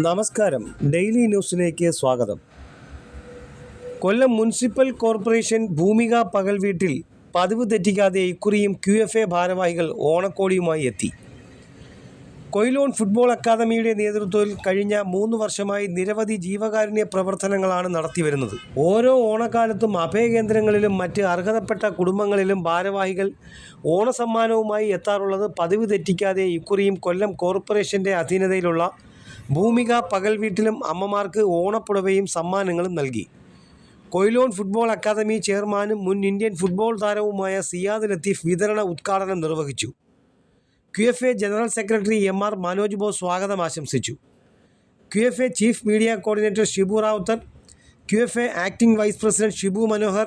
നമസ്കാരം. ഡെയിലി ന്യൂസിലേക്ക് സ്വാഗതം. കൊല്ലം മുനിസിപ്പൽ കോർപ്പറേഷൻ ഭൂമിക പകൽ വീട്ടിൽ പതിവ് തെറ്റിക്കാതെ ഇക്കുറിയും ക്യു എഫ് എ ഭാരവാഹികൾ ഓണക്കോടിയുമായി എത്തി. കൊയിലോൺ ഫുട്ബോൾ അക്കാദമിയുടെ നേതൃത്വത്തിൽ കഴിഞ്ഞ മൂന്ന് വർഷമായി നിരവധി ജീവകാരുണ്യ പ്രവർത്തനങ്ങളാണ് നടത്തിവരുന്നത്. ഓരോ ഓണക്കാലത്തും അഭയകേന്ദ്രങ്ങളിലും മറ്റ് അർഹതപ്പെട്ട കുടുംബങ്ങളിലും ഭാരവാഹികൾ ഓണസമ്മാനവുമായി എത്താറുള്ളത് പതിവ് തെറ്റിക്കാതെ ഇക്കുറിയും കൊല്ലം കോർപ്പറേഷന്റെ അധീനതയിലുള്ള ഭൂമിക പകൽ വീട്ടിലും അമ്മമാർക്ക് ഓണപ്പുടവയും സമ്മാനങ്ങളും നൽകി. കൊയിലോൺ ഫുട്ബോൾ അക്കാദമി ചെയർമാനും മുൻ ഇന്ത്യൻ ഫുട്ബോൾ താരവുമായ സിയാദ് ലത്തീഫ് വിതരണ ഉദ്ഘാടനം നിർവഹിച്ചു. Q F A general secretary M R Manoj Bose സ്വാഗതം ആശംസിച്ചു. Q F A chief media coordinator Shibu Ravuthar Q F A acting vice president Shibu Manohar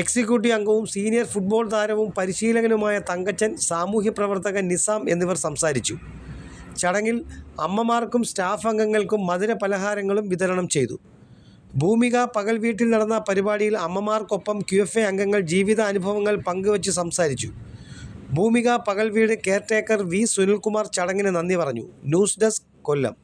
executive അംഗവും സീനിയർ ഫുട്ബോൾ താരവും പരിശീലകനുമായ തങ്കച്ചൻ സാമൂഹ്യ പ്രവർത്തകൻ നിസാം എന്നിവർ സംസാരിച്ചു. ചടങ്ങിൽ അമ്മമാർക്കും സ്റ്റാഫ് അംഗങ്ങൾക്കും മധുര പലഹാരങ്ങളും വിതരണം ചെയ്തു. ഭൂമിക പകൽ വീട്ടിൽ നടന്ന പരിപാടിയിൽ അമ്മമാർക്കൊപ്പം ക്യു എഫ് എ അംഗങ്ങൾ ജീവിത അനുഭവങ്ങൾ പങ്കുവച്ച് സംസാരിച്ചു. ഭൂമിക പകൽ വീട് കെയർടേക്കർ വി സുനിൽകുമാർ ചടങ്ങിന് നന്ദി പറഞ്ഞു. News desk Kollam.